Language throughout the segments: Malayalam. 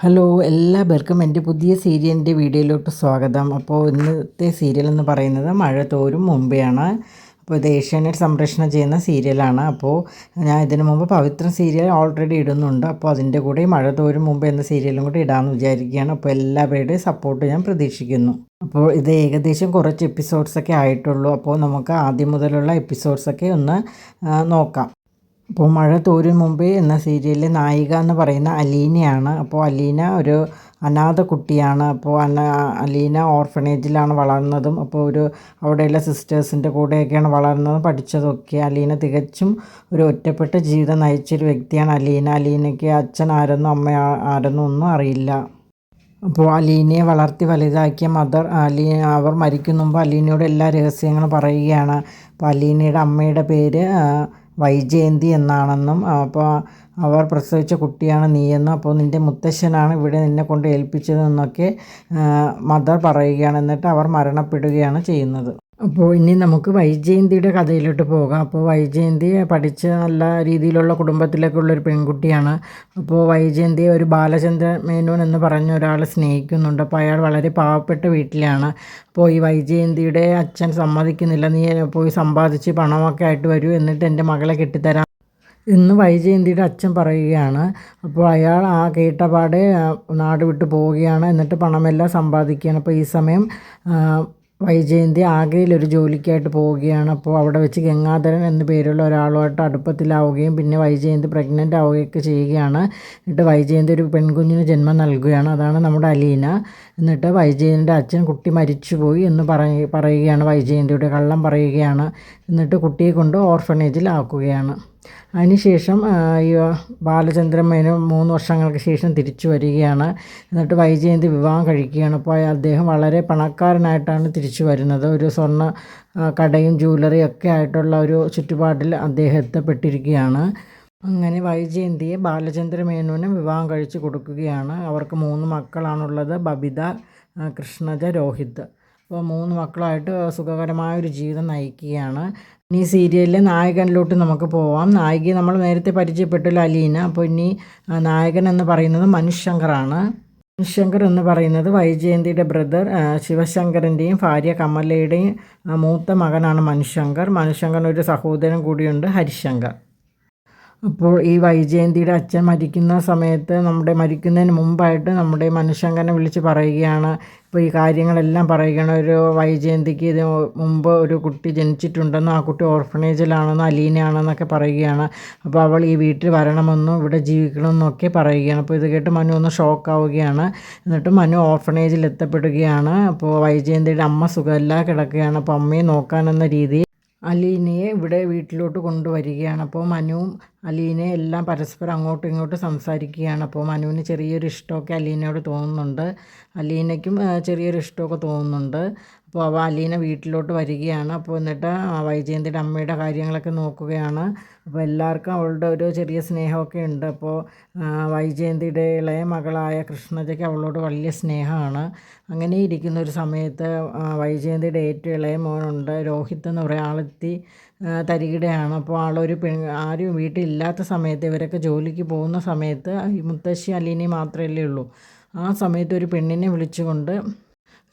ഹലോ എല്ലാവർക്കും എന്റെ പുതിയ സീരിയലിന്റെ വീഡിയോയിലോട്ട് സ്വാഗതം. അപ്പോൾ ഇന്നത്തെ സീരിയൽ എന്ന് പറയുന്നത് മഴ തോരും മുമ്പെയാണ്. അപ്പോൾ ഇത് ഏഷ്യാനെറ്റ് സംപ്രേഷണം ചെയ്യുന്ന സീരിയലാണ്. അപ്പോൾ ഞാൻ ഇതിനു മുമ്പ് പവിത്ര സീരിയൽ ഓൾറെഡി ഇടുന്നുണ്ട്. അപ്പോൾ അതിന്റെ കൂടെ മഴ തോരും മുമ്പ് എന്ന സീരിയലും കൂടി ഇടാമെന്ന് വിചാരിക്കുകയാണ്. അപ്പോൾ എല്ലാവരുടെയും സപ്പോർട്ട് ഞാൻ പ്രതീക്ഷിക്കുന്നു. അപ്പോൾ ഇത് ഏകദേശം കുറച്ച് എപ്പിസോഡ്സൊക്കെ ആയിട്ടുള്ളൂ. അപ്പോൾ നമുക്ക് ആദ്യം മുതലുള്ള എപ്പിസോഡ്സൊക്കെ ഒന്ന് നോക്കാം. അപ്പോൾ മഴ തോരും മുമ്പേ എന്ന സീരിയലിലെ നായിക എന്ന് പറയുന്ന അലീനയാണ്. അപ്പോൾ അലീന ഒരു അനാഥ കുട്ടിയാണ്. അപ്പോൾ അന അലീന ഓർഫനേജിലാണ് വളർന്നതും. അപ്പോൾ ഒരു അവിടെയുള്ള സിസ്റ്റേഴ്സിന്റെ കൂടെയൊക്കെയാണ് വളർന്നതും പഠിച്ചതൊക്കെ. അലീന തികച്ചും ഒരു ഒറ്റപ്പെട്ട ജീവിതം നയിച്ചൊരു വ്യക്തിയാണ് അലീന. അലീനയ്ക്ക് അച്ഛൻ ആരെന്നും അമ്മ ആരെന്നും ഒന്നും അറിയില്ല. അപ്പോൾ അലീനയെ വളർത്തി വലുതാക്കിയ മദർ അലീന അവർ മരിക്കുന്നുമ്പോൾ അലീനയോട് എല്ലാ രഹസ്യങ്ങളും പറയുകയാണ്. അപ്പോൾ അലീനയുടെ അമ്മയുടെ പേര് വൈജയന്തി എന്നാണെന്നും അപ്പോൾ അവർ പ്രസവിച്ച കുട്ടിയാണ് നീയെന്നും അപ്പോൾ നിന്റെ മുത്തശ്ശനാണ് ഇവിടെ നിന്നെ കൊണ്ട് ഏൽപ്പിച്ചതെന്നൊക്കെ മദർ പറയുകയാണ്. എന്നിട്ട് അവർ മരണപ്പെടുകയാണ് ചെയ്യുന്നത്. അപ്പോൾ ഇനി നമുക്ക് വൈജയന്തിയുടെ കഥയിലോട്ട് പോകാം. അപ്പോൾ വൈജയന്തി പഠിച്ച് നല്ല രീതിയിലുള്ള കുടുംബത്തിലേക്കുള്ള ഒരു പെൺകുട്ടിയാണ്. അപ്പോൾ വൈജയന്തിയെ ഒരു ബാലചന്ദ്ര മേനോൻ എന്ന് പറഞ്ഞ ഒരാൾ സ്നേഹിക്കുന്നുണ്ട്. അപ്പോൾ അയാൾ വളരെ പാവപ്പെട്ട വീട്ടിലാണ്. അപ്പോൾ ഈ വൈജയന്തിയുടെ അച്ഛൻ സമ്മതിക്കുന്നില്ല. നീ പോയി സമ്പാദിച്ച് പണമൊക്കെ ആയിട്ട് വരൂ എന്നിട്ട് എന്റെ മകളെ കെട്ടിത്തരാം. ഇന്ന് വൈജയന്തിയുടെ അച്ഛൻ പറയുകയാണ്. അപ്പോൾ അയാൾ ആ കേട്ടപാടെ നാട് വിട്ടു പോവുകയാണ്. എന്നിട്ട് പണമെല്ലാം സമ്പാദിക്കുകയാണ്. അപ്പോൾ ഈ സമയം വൈജയന്തി ആഗ്രയിലൊരു ജോലിക്കായിട്ട് പോവുകയാണ്. അപ്പോൾ അവിടെ വെച്ച് ഗംഗാധരൻ എന്ന പേരുള്ള ഒരാളുമായിട്ട് അടുപ്പത്തിലാവുകയും പിന്നെ വൈജയന്തി പ്രഗ്നന്റ് ആവുകയൊക്കെ ചെയ്യുകയാണ്. എന്നിട്ട് വൈജയന്തി ഒരു പെൺകുഞ്ഞിന് ജന്മം നൽകുകയാണ്. അതാണ് നമ്മുടെ അലീന. എന്നിട്ട് വൈജയന്തിന്റെ അച്ഛൻ കുട്ടി മരിച്ചുപോയി എന്ന് പറയുകയാണ് വൈജയന്തിയുടെ കള്ളം പറയുകയാണ്. എന്നിട്ട് കുട്ടിയെ കൊണ്ട് ഓർഫനേജിലാക്കുകയാണ് അതിനുശേഷം ഈ ബാലചന്ദ്രൻ മേനോൻ മൂന്ന് വർഷങ്ങൾക്ക് ശേഷം തിരിച്ചു വരികയാണ്. എന്നിട്ട് വൈജയന്തി വിവാഹം കഴിക്കുകയാണ്. അപ്പോൾ അദ്ദേഹം വളരെ പണക്കാരനായിട്ടാണ് തിരിച്ചു വരുന്നത്. ഒരു സ്വർണ കടയും ജ്വല്ലറിയും ഒക്കെ ആയിട്ടുള്ള ഒരു ചുറ്റുപാടിൽ അദ്ദേഹം എത്തപ്പെട്ടിരിക്കുകയാണ്. അങ്ങനെ വൈജയന്തിയെ ബാലചന്ദ്ര മേനോനും വിവാഹം കഴിച്ചു കൊടുക്കുകയാണ്. അവർക്ക് മൂന്ന് മക്കളാണുള്ളത്. ബബിത കൃഷ്ണജ രോഹിത്. അപ്പോൾ മൂന്ന് മക്കളായിട്ട് സുഖകരമായ ഒരു ജീവിതം നയിക്കുകയാണ്. ഇനി സീരിയലിലെ നായകനിലോട്ട് നമുക്ക് പോവാം. നായികയെ നമ്മൾ നേരത്തെ പരിചയപ്പെട്ടു അലീന. അപ്പോൾ ഇനി നായകൻ എന്ന് പറയുന്നത് മനുശങ്കറാണ് മനുശങ്കർ എന്ന് പറയുന്നത് വൈജയന്തിയുടെ ബ്രദർ ശിവശങ്കറിന്റെയും ഭാര്യ കമലയുടെയും മൂത്ത മകനാണ് മനുശങ്കർ മനുശങ്കറിന് ഒരു സഹോദരൻ കൂടിയുണ്ട് ഹരിശങ്കർ. അപ്പോൾ ഈ വൈജയന്തിയുടെ അച്ഛൻ മരിക്കുന്ന സമയത്ത് നമ്മുടെ മരിക്കുന്നതിന് മുമ്പായിട്ട് നമ്മുടെ മനുഷ്യങ്കനെ വിളിച്ച് പറയുകയാണ്. ഇപ്പോൾ ഈ കാര്യങ്ങളെല്ലാം പറയുകയാണ്. ഒരു വൈജയന്തിക്ക് ഇത് മുമ്പ് ഒരു കുട്ടി ജനിച്ചിട്ടുണ്ടെന്നും ആ കുട്ടി ഓർഫണേജിലാണെന്നും അലീനയാണെന്നൊക്കെ പറയുകയാണ്. അപ്പോൾ അവൾ ഈ വീട്ടിൽ വരണമെന്നും ഇവിടെ ജീവിക്കണമെന്നൊക്കെ പറയുകയാണ്. അപ്പോൾ ഇത് കേട്ട് മനു ഒന്ന് ഷോക്ക് ആവുകയാണ് എന്നിട്ട് മനു ഓർഫണേജിൽ എത്തപ്പെടുകയാണ്. അപ്പോൾ വൈജയന്തിയുടെ അമ്മ സുഖമില്ല കിടക്കുകയാണ്. അപ്പോൾ അമ്മയെ നോക്കാനെന്ന രീതിയിൽ അലീനയെ ഇവിടെ വീട്ടിലോട്ട് കൊണ്ടുവരികയാണ്. അപ്പോൾ മനുവും അലീനയും എല്ലാം പരസ്പരം അങ്ങോട്ടും ഇങ്ങോട്ടും സംസാരിക്കുകയാണ്. അപ്പോൾ മനുവിന് ചെറിയൊരു ഇഷ്ടമൊക്കെ അലീനയോട് തോന്നുന്നുണ്ട്. അലീനയ്ക്കും ചെറിയൊരു ഇഷ്ടമൊക്കെ തോന്നുന്നുണ്ട്. അപ്പോൾ അവ അലീന വീട്ടിലോട്ട് വരികയാണ്. അപ്പോൾ എന്നിട്ട് വൈജയന്തിയുടെ അമ്മയുടെ കാര്യങ്ങളൊക്കെ നോക്കുകയാണ്. അപ്പോൾ എല്ലാവർക്കും അവളുടെ ഒരു ചെറിയ സ്നേഹമൊക്കെ ഉണ്ട്. അപ്പോൾ വൈജയന്തിയുടെ ഇളയ മകളായ കൃഷ്ണജയ്ക്ക് അവളോട് വലിയ സ്നേഹമാണ്. അങ്ങനെ ഇരിക്കുന്ന ഒരു സമയത്ത് വൈജയന്തിയുടെ ഏറ്റവും ഇളയ മോനുണ്ട് രോഹിത് എന്ന് പറയുക ആളെത്തി തരികിടയാണ്. അപ്പോൾ ആളൊരു പെൺ ആരും വീട്ടിലില്ലാത്ത സമയത്ത് ഇവരൊക്കെ ജോലിക്ക് പോകുന്ന സമയത്ത് മുത്തശ്ശി അലീനി മാത്രമല്ലേ ഉള്ളൂ. ആ സമയത്ത് ഒരു പെണ്ണിനെ വിളിച്ചുകൊണ്ട്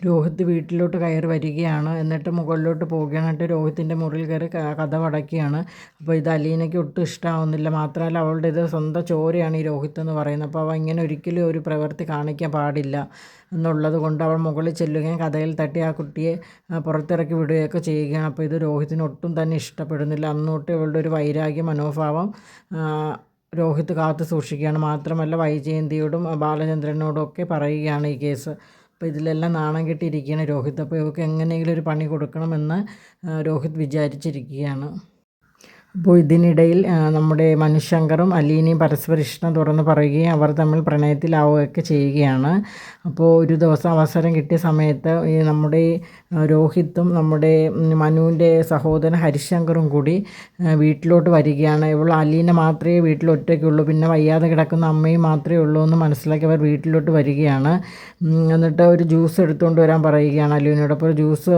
രോഹിത് വീട്ടിലോട്ട് കയറി വരികയാണ്. എന്നിട്ട് മുകളിലോട്ട് പോവുകയാണ്. എന്നിട്ട് രോഹിത്തിന്റെ മുറിയിൽ കയറി കഥ അടയ്ക്കുകയാണ് അപ്പോൾ ഇത് അലീനയ്ക്ക് ഒട്ടും ഇഷ്ടമാവുന്നില്ല മാത്രമല്ല അവളുടെ ഇത് സ്വന്തം ചോരയാണ് ഈ രോഹിത് എന്ന് പറയുന്നത്. അപ്പോൾ അവ ഇങ്ങനെ ഒരിക്കലും ഒരു പ്രവൃത്തി കാണിക്കാൻ പാടില്ല എന്നുള്ളത് കൊണ്ട് അവൾ മുകളിൽ ചെല്ലുകയും കഥയിൽ തട്ടി ആ കുട്ടിയെ പുറത്തിറക്കി വിടുകയൊക്കെ ചെയ്യുകയാണ്. അപ്പോൾ ഇത് രോഹിത്തിന് ഒട്ടും തന്നെ ഇഷ്ടപ്പെടുന്നില്ല. അന്നോട്ട് ഇവളുടെ ഒരു വൈരാഗ്യ മനോഭാവം രോഹിത് കാത്തു സൂക്ഷിക്കുകയാണ്. മാത്രമല്ല വൈജയന്തിയോടും ബാലചന്ദ്രനോടും ഒക്കെ പറയുകയാണ് ഈ കേസ്. അപ്പോൾ ഇതിലെല്ലാം നാണം കെട്ടിയിരിക്കുകയാണ് രോഹിത്. അപ്പോൾ ഇവർക്ക് എങ്ങനെയെങ്കിലും ഒരു പണി കൊടുക്കണമെന്ന് രോഹിത് വിചാരിച്ചിരിക്കുകയാണ്. അപ്പോൾ ഇതിനിടയിൽ നമ്മുടെ മനുശങ്കറും അലീനയും പരസ്പര ഇഷ്ടം തുറന്ന് പറയുകയും അവർ തമ്മിൽ പ്രണയത്തിലാവുകയൊക്കെ ചെയ്യുകയാണ്. അപ്പോൾ ഒരു ദിവസം അവസരം കിട്ടിയ സമയത്ത് ഈ നമ്മുടെ രോഹിത്തും നമ്മുടെ മനുവിന്റെ സഹോദരൻ ഹരിശങ്കറും കൂടി വീട്ടിലോട്ട് വരികയാണ്. ഇവൾ അലീന മാത്രമേ വീട്ടിൽ ഒറ്റയ്ക്കുള്ളൂ. പിന്നെ വയ്യാതെ കിടക്കുന്ന അമ്മയും മാത്രമേ ഉള്ളൂ എന്ന് മനസ്സിലാക്കി അവർ വീട്ടിലോട്ട് വരികയാണ്. എന്നിട്ട് ഒരു ജ്യൂസ് എടുത്തുകൊണ്ട് വരാൻ പറയുകയാണ് അലീനയോട്. അപ്പോൾ ജ്യൂസ്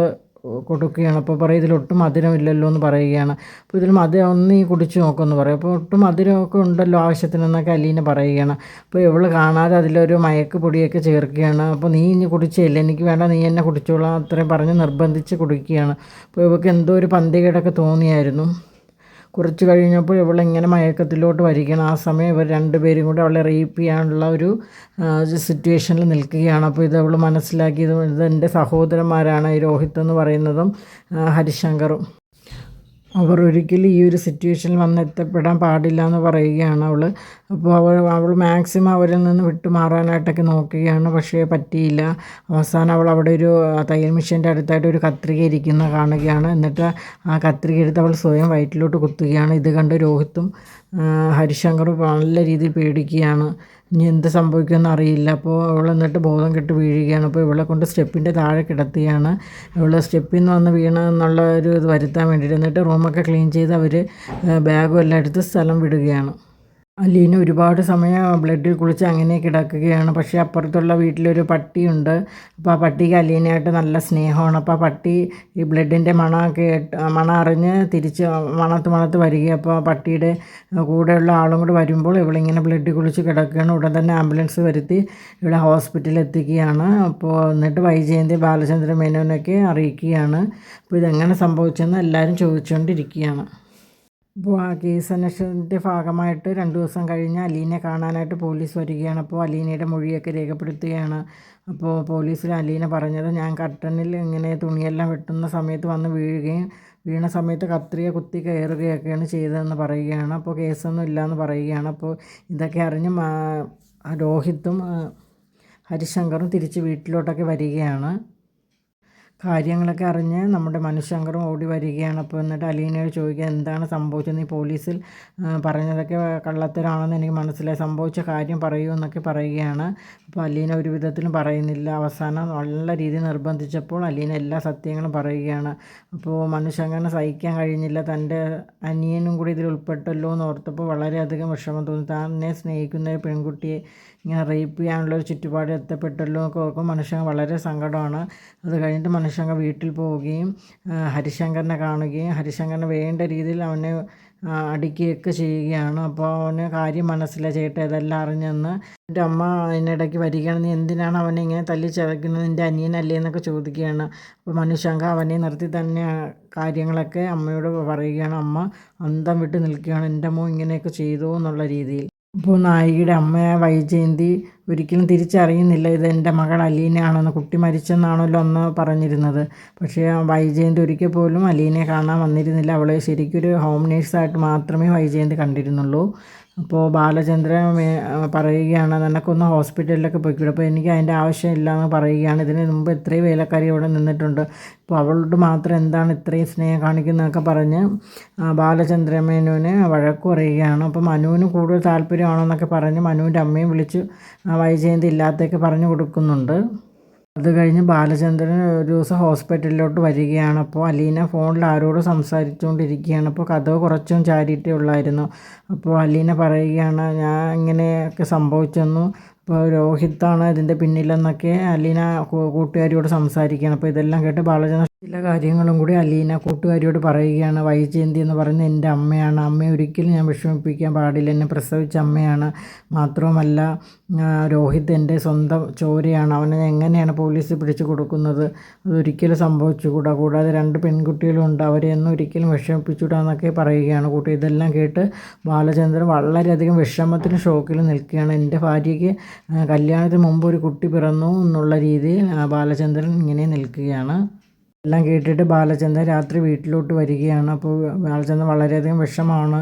കൊടുക്കുകയാണ്. അപ്പോൾ പറയും ഇതിലൊട്ടും മധുരമില്ലല്ലോ എന്ന് പറയുകയാണ്. അപ്പോൾ ഇതിൽ മധുരം ഒന്ന് ഈ കുടിച്ച് നോക്കുമെന്ന് പറയും. അപ്പോൾ ഒട്ടും മധുരമൊക്കെ ഉണ്ടല്ലോ ആവശ്യത്തിനെന്നൊക്കെ അലീന പറയുകയാണ്. അപ്പോൾ ഇവൾ കാണാതെ അതിലൊരു മയക്ക് പൊടിയൊക്കെ ചേർക്കുകയാണ്. അപ്പോൾ നീ ഇനി കുടിച്ചില്ല എനിക്ക് വേണ്ട നീ എന്നെ കുടിച്ചോളാം. അത്രയും പറഞ്ഞ് നിർബന്ധിച്ച് കുടിക്കുകയാണ്. അപ്പോൾ ഇവൾക്ക് എന്തോ ഒരു പന്തികേടൊക്കെ തോന്നിയായിരുന്നു. കുറച്ച് കഴിഞ്ഞപ്പോൾ ഇവളിങ്ങനെ മയക്കത്തിലോട്ട് വരികയാണ്. ആ സമയം ഇവർ രണ്ടുപേരും കൂടെ അവളെ റേപ്പ് ചെയ്യാനുള്ള ഒരു സിറ്റുവേഷനിൽ നിൽക്കുകയാണ്. അപ്പോൾ ഇത് അവൾ മനസ്സിലാക്കിയത് ഇത് എന്റെ സഹോദരന്മാരാണ് ഈ രോഹിത് എന്ന് പറയുന്നതും ഹരിശങ്കറും. അവർ ഒരിക്കലും ഈ ഒരു സിറ്റുവേഷനിൽ വന്ന് എത്തപ്പെടാൻ പാടില്ല എന്ന് പറയുകയാണ് അവൾ. അപ്പോൾ അവൾ അവൾ മാക്സിമം അവരിൽ നിന്ന് വിട്ടുമാറാനായിട്ടൊക്കെ നോക്കുകയാണ്. പക്ഷേ പറ്റിയില്ല. അവസാനം അവൾ അവിടെ ഒരു തയ്യൽ മെഷീന്റെ അടുത്തായിട്ട് ഒരു കത്രിക ഇരിക്കുന്ന കാണുകയാണ്. എന്നിട്ട് ആ കത്രിക എടുത്ത് അവൾ സ്വയം വയറ്റിലോട്ട് കുത്തുകയാണ്. ഇത് കണ്ട് രോഹിത്തും ഹരിശങ്കറും നല്ല രീതിയിൽ പേടിക്കുകയാണ്. ഇനി എന്ത് സംഭവിക്കുമെന്ന് അറിയില്ല. അപ്പോൾ അവൾ എന്നിട്ട് ബോധം കെട്ട് വീഴുകയാണ്. അപ്പോൾ ഇവളെ കൊണ്ട് സ്റ്റെപ്പിന്റെ താഴെ കിടത്തിയാണ് ഇവൾ സ്റ്റെപ്പിൽ നിന്ന് വന്ന് വീണ എന്നുള്ള ഒരു ഇത് വരുത്താൻ വേണ്ടിയിട്ട് എന്നിട്ട് റൂമൊക്കെ ക്ലീൻ ചെയ്ത് അവർ ബാഗും എല്ലാം എടുത്ത് സ്ഥലം വിടുകയാണ്. അലീന ഒരുപാട് സമയം ബ്ലഡിൽ കുളിച്ച് അങ്ങനെ കിടക്കുകയാണ്. പക്ഷേ അപ്പുറത്തുള്ള വീട്ടിലൊരു പട്ടിയുണ്ട്. അപ്പോൾ ആ പട്ടിക്ക് അലീനയായിട്ട് നല്ല സ്നേഹമാണ്. അപ്പോൾ ആ പട്ടി ഈ ബ്ലഡിന്റെ മണ കേട്ട് മണം അറിഞ്ഞ് തിരിച്ച് മണത്ത് മണത്ത് വരിക അപ്പോൾ ആ പട്ടിയുടെ കൂടെയുള്ള ആളും കൂടി വരുമ്പോൾ ഇവളിങ്ങനെ ബ്ലഡ് കുളിച്ച് കിടക്കുകയാണ്. ഉടൻ തന്നെ ആംബുലൻസ് വരുത്തി ഇവിടെ ഹോസ്പിറ്റലിൽ എത്തിക്കുകയാണ്. അപ്പോൾ എന്നിട്ട് വൈജയന്തി ബാലചന്ദ്ര മേനോനൊക്കെ അറിയിക്കുകയാണ്. അപ്പോൾ ഇതെങ്ങനെ സംഭവിച്ചെന്ന് എല്ലാവരും ചോദിച്ചുകൊണ്ടിരിക്കുകയാണ്. അപ്പോൾ ആ കേസ് അന്വേഷണത്തിന്റെ ഭാഗമായിട്ട് രണ്ട് ദിവസം കഴിഞ്ഞ് അലീനെ കാണാനായിട്ട് പോലീസ് വരികയാണ്. അപ്പോൾ അലീനയുടെ മൊഴിയൊക്കെ രേഖപ്പെടുത്തുകയാണ്. അപ്പോൾ പോലീസിൽ അലീന പറഞ്ഞത് ഞാൻ കർട്ടനിൽ ഇങ്ങനെ തുണിയെല്ലാം വെട്ടുന്ന സമയത്ത് വന്ന് വീഴുകയും വീണ സമയത്ത് കത്രിക കുത്തി കയറുകയൊക്കെയാണ് ചെയ്തതെന്ന് പറയുകയാണ്. അപ്പോൾ കേസൊന്നും ഇല്ലയെന്ന് പറയുകയാണ്. അപ്പോൾ ഇതൊക്കെ അറിഞ്ഞ് രോഹിത്തും ഹരിശങ്കറും തിരിച്ച് വീട്ടിലോട്ടൊക്കെ വരികയാണ്. കാര്യങ്ങളൊക്കെ അറിഞ്ഞ് നമ്മുടെ മനുശങ്കറും ഓടി വരികയാണ്. അപ്പോൾ എന്നിട്ട് അലീനയോട് ചോദിക്കുക എന്താണ് സംഭവിച്ചത് നീ പോലീസിൽ പറഞ്ഞതൊക്കെ കള്ളത്തരാണെന്ന് എനിക്ക് മനസ്സിലായി. സംഭവിച്ച കാര്യം പറയൂ എന്നൊക്കെ പറയുകയാണ്. അപ്പോൾ അലീന ഒരു വിധത്തിലും പറയുന്നില്ല. അവസാനം നല്ല രീതിയിൽ നിർബന്ധിച്ചപ്പോൾ അലീന എല്ലാ സത്യങ്ങളും പറയുകയാണ്. അപ്പോൾ മനുശങ്കറിന് സഹിക്കാൻ കഴിഞ്ഞില്ല. തന്റെ അനിയനും കൂടി ഇതിൽ ഉൾപ്പെട്ടല്ലോ എന്ന് ഓർത്തപ്പോൾ വളരെയധികം വിഷമം തോന്നി. തന്നെ സ്നേഹിക്കുന്ന പെൺകുട്ടിയെ ഇങ്ങനെ റേപ്പ് ചെയ്യാനുള്ളൊരു ചുറ്റുപാട് എത്തപ്പെട്ടല്ലോ എന്നൊക്കെ ഓർക്കുമ്പോൾ മനുഷ്യൻ വളരെ സങ്കടമാണ്. അത് കഴിഞ്ഞിട്ട് മനുഷ്യങ്ക വീട്ടിൽ പോവുകയും ഹരിശങ്കറിനെ കാണുകയും ഹരിശങ്കറിന് വേണ്ട രീതിയിൽ അവനെ അടിക്കുകയൊക്കെ ചെയ്യുകയാണ്. അപ്പോൾ അവന് കാര്യം മനസ്സിലായി. ചേട്ടൻ ഇതെല്ലാം അറിഞ്ഞെന്ന്. എന്റെ അമ്മ അതിനിടയ്ക്ക് വരികയാണ്. നീ എന്തിനാണ് അവനെ ഇങ്ങനെ തല്ലി ചതയ്ക്കുന്നത്? നിന്റെ അനിയനല്ലേ എന്നൊക്കെ ചോദിക്കുകയാണ്. അപ്പോൾ മനുഷ്യങ്ക അവനെ നിർത്തി തന്നെ കാര്യങ്ങളൊക്കെ അമ്മയോട് പറയുകയാണ്. അമ്മ അന്തം വിട്ട് നിൽക്കുകയാണ്. എന്റെ അമ്മ ഇങ്ങനെയൊക്കെ ചെയ്തു എന്നുള്ള രീതിയിൽ. അപ്പോൾ നായികയുടെ അമ്മയായ വൈജയന്തി ഒരിക്കലും തിരിച്ചറിയുന്നില്ല ഇത് എന്റെ മകൾ അലീനയാണെന്ന് കുട്ടി മരിച്ചെന്നാണല്ലോ അന്ന് പറഞ്ഞിരുന്നത്. പക്ഷേ വൈജയന്തി ഒരിക്കൽ പോലും അലീനയെ കാണാൻ വന്നിരുന്നില്ല. അവളെ ശരിക്കൊരു ഹോം നേഴ്സായിട്ട് മാത്രമേ വൈജയന്തി കണ്ടിരുന്നുള്ളൂ. അപ്പോൾ ബാലചന്ദ്രൻ പറയുകയാണ് നിനക്കൊന്ന് ഹോസ്പിറ്റലിലൊക്കെ പോയിക്കൂടെ? അപ്പോൾ എനിക്ക് അതിന്റെ ആവശ്യമില്ല എന്ന് പറയുകയാണ്. ഇതിന് മുമ്പ് എത്രയും വേലക്കാരി ഇവിടെ നിന്നിട്ടുണ്ട്. അപ്പോൾ അവളോട് മാത്രം എന്താണ് ഇത്രയും സ്നേഹം കാണിക്കുന്നതൊക്കെ പറഞ്ഞ് ബാലചന്ദ്രൻ ബാലചന്ദ്രമേനോന് വഴക്ക് പറയുകയാണ്. അപ്പോൾ മനുവിന് കൂടുതൽ താല്പര്യമാണെന്നൊക്കെ പറഞ്ഞ് മനുവിന്റെ അമ്മയും വിളിച്ച് വൈജയന്തി ഇല്ലാത്തൊക്കെ പറഞ്ഞു കൊടുക്കുന്നുണ്ട്. അത് കഴിഞ്ഞ് ബാലചന്ദ്രൻ ഒരു ദിവസം ഹോസ്പിറ്റലിലോട്ട് വരികയാണ്. അപ്പോൾ അലീന ഫോണിൽ ആരോട് സംസാരിച്ചുകൊണ്ടിരിക്കുകയാണ്. അപ്പോൾ കഥ കുറച്ചും ചാരിയിട്ടേ ഉള്ളായിരുന്നു. അപ്പോൾ അലീന പറയുകയാണ് ഞാൻ ഇങ്ങനെയൊക്കെ സംഭവിച്ചെന്നു അപ്പോൾ രോഹിത്താണ് ഇതിന്റെ പിന്നിലെന്നൊക്കെ അലീന കൂട്ടുകാരിയോട് സംസാരിക്കുകയാണ്. അപ്പോൾ ഇതെല്ലാം കേട്ട് ബാലചന്ദ്രൻ ചില കാര്യങ്ങളും കൂടി അലീന കൂട്ടുകാരിയോട് പറയുകയാണ്. വൈജയന്തി എന്ന് പറയുന്ന എന്റെ അമ്മയാണ്. അമ്മയെ ഒരിക്കലും ഞാൻ വിഷമിപ്പിക്കാൻ പാടില്ല. എന്നെ പ്രസവിച്ച അമ്മയാണ്. മാത്രവുമല്ല രോഹിത് എന്റെ സ്വന്തം ചോരയാണ്. അവനെ എങ്ങനെയാണ് പോലീസ് പിടിച്ചു കൊടുക്കുന്നത്? അതൊരിക്കലും സംഭവിച്ചുകൂടാ. കൂടാതെ രണ്ട് പെൺകുട്ടികളുണ്ട് അവരെ ഒന്നും ഒരിക്കലും വിഷമിപ്പിച്ചുകൂടാന്നൊക്കെ പറയുകയാണ് കൂട്ടി. ഇതെല്ലാം കേട്ട് ബാലചന്ദ്രൻ വളരെയധികം വിഷമത്തിന് ഷോക്കിൽ നിൽക്കുകയാണ്. എന്റെ ഭാര്യയ്ക്ക് കല്യാണത്തിന് മുമ്പ് ഒരു കുട്ടി പിറന്നു എന്നുള്ള രീതിയിൽ ബാലചന്ദ്രൻ ഇങ്ങനെ നിൽക്കുകയാണ്. എല്ലാം കേട്ടിട്ട് ബാലചന്ദ്രൻ രാത്രി വീട്ടിലോട്ട് വരികയാണ്. അപ്പോൾ ബാലചന്ദ്രൻ വളരെയധികം വിഷമമാണ്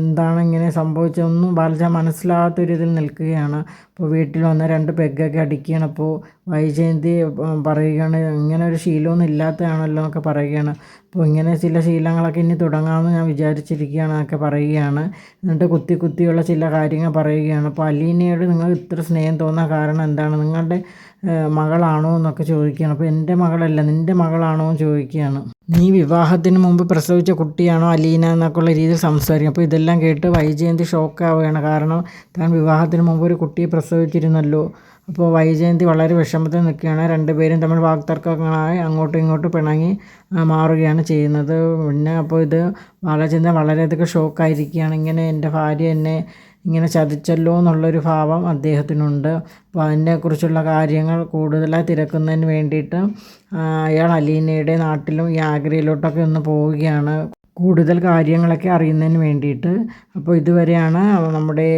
എന്താണ് ഇങ്ങനെ സംഭവിച്ചതൊന്നും ബാലചന്ദ്രൻ മനസ്സിലാകാത്തൊരിതിൽ നിൽക്കുകയാണ്. അപ്പോൾ വീട്ടിൽ വന്ന് രണ്ട് പെഗ്ഗൊക്കെ അടിക്കുകയാണ്. അപ്പോൾ വൈജയന്തി പറയുകയാണ് ഇങ്ങനെ ഒരു ശീലമൊന്നും ഇല്ലാത്തതാണല്ലോ എന്നൊക്കെ പറയുകയാണ്. അപ്പോൾ ഇങ്ങനെ ചില ശീലങ്ങളൊക്കെ ഇനി തുടങ്ങാമെന്ന് ഞാൻ വിചാരിച്ചിരിക്കുകയാണ് എന്നൊക്കെ പറയുകയാണ്. എന്നിട്ട് കുത്തി കുത്തിയുള്ള ചില കാര്യങ്ങൾ പറയുകയാണ്. അപ്പോൾ അലീനയോട് നിങ്ങൾ ഇത്ര സ്നേഹം തോന്നാൻ കാരണം എന്താണ്? നിങ്ങളുടെ മകളാണോ എന്നൊക്കെ ചോദിക്കുകയാണ്. അപ്പോൾ എന്റെ മകളല്ല നിന്റെ മകളാണോ എന്ന് ചോദിക്കുകയാണ്. നീ വിവാഹത്തിന് മുമ്പ് പ്രസവിച്ച കുട്ടിയാണോ അലീന എന്നൊക്കെയുള്ള രീതിയിൽ സംസാരിക്കും. അപ്പോൾ ഇതെല്ലാം കേട്ട് വൈജയന്തി ഷോക്കാവുകയാണ്. കാരണം താൻ വിവാഹത്തിന് മുമ്പ് ഒരു കുട്ടിയെ പ്രസവിച്ചിരുന്നല്ലോ. അപ്പോൾ വൈജയന്തി വളരെ വിഷമത്തിൽ നിൽക്കുകയാണ്. രണ്ടുപേരും തമ്മിൽ വാക്തർക്കങ്ങളായി അങ്ങോട്ടും ഇങ്ങോട്ടും പിണങ്ങി മാറുകയാണ് ചെയ്യുന്നത്. പിന്നെ അപ്പോൾ ഇത് ബാലചന്ദ്രൻ വളരെയധികം ഷോക്കായിരിക്കുകയാണ്. ഇങ്ങനെ എന്റെ ഭാര്യ എന്നെ ഇങ്ങനെ ചതിച്ചല്ലോ എന്നുള്ളൊരു ഭാവം അദ്ദേഹത്തിനുണ്ട്. അപ്പോൾ അതിനെക്കുറിച്ചുള്ള കാര്യങ്ങൾ കൂടുതലായി തിരക്കുന്നതിന് വേണ്ടിയിട്ട് അയാൾ അലീനയുടെ നാട്ടിലും ഈ ആഗ്രയിലോട്ടൊക്കെ ഒന്ന് പോവുകയാണ്. കൂടുതൽ കാര്യങ്ങളൊക്കെ അറിയുന്നതിന് വേണ്ടിയിട്ട്. അപ്പോൾ ഇതുവരെയാണ് നമ്മുടെ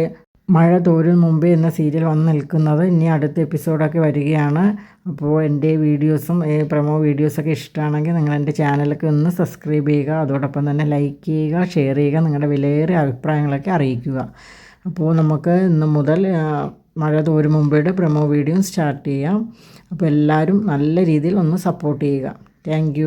മഴ തോരും മുമ്പേ എന്ന സീരിയൽ വന്ന് നിൽക്കുന്നത്. ഇനി അടുത്ത എപ്പിസോഡൊക്കെ വരികയാണ്. അപ്പോൾ എന്റെ വീഡിയോസും പ്രമോ വീഡിയോസൊക്കെ ഇഷ്ടമാണെങ്കിൽ നിങ്ങൾ എന്റെ ചാനലൊക്കെ ഒന്ന് സബ്സ്ക്രൈബ് ചെയ്യുക. അതോടൊപ്പം തന്നെ ലൈക്ക് ചെയ്യുക ഷെയർ ചെയ്യുക നിങ്ങളുടെ വിലയേറിയ അഭിപ്രായങ്ങളൊക്കെ അറിയിക്കുക. അപ്പോൾ നമുക്ക് ഇന്ന് മുതൽ മഴ തോരും മുമ്പേയുടെ പ്രമോ വീഡിയോ സ്റ്റാർട്ട് ചെയ്യാം. അപ്പോൾ എല്ലാവരും നല്ല രീതിയിൽ ഒന്ന് സപ്പോർട്ട് ചെയ്യുക. താങ്ക്